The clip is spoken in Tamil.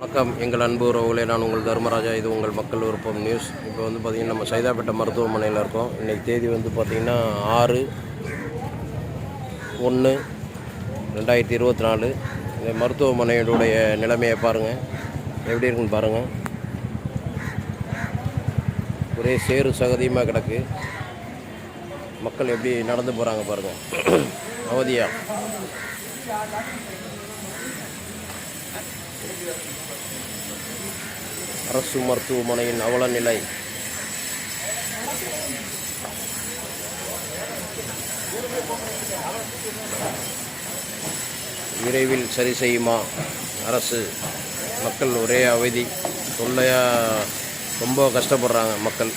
வணக்கம். எங்கள் அன்பு உறவுகளே நான் உங்கள் தர்மராஜா. இது உங்கள் மக்கள் விருப்பம் நியூஸ். இப்போ வந்து பார்த்திங்கன்னா நம்ம சைதாப்பேட்டை மருத்துவமனையில் இருக்கோம். இன்றைக்கி தேதி வந்து பார்த்திங்கன்னா ஆறு ஒன்று ரெண்டாயிரத்தி இருபத்தி நாலு. இந்த மருத்துவமனையினுடைய நிலைமையை பாருங்கள் எப்படி இருக்குன்னு பாருங்கள் ஒரே சேறு சகதியமாக கிடக்கு. மக்கள் எப்படி நடந்து போகிறாங்க பாருங்கள் அவதியா? அரசு மருத்துவமனையின் அவல நிலை. விரைவில் சரி செய்யுமா? அரசு மக்கள் ஒரே அவதி தொல்லையாக ரொம்ப கஷ்டப்படுறாங்க மக்கள்.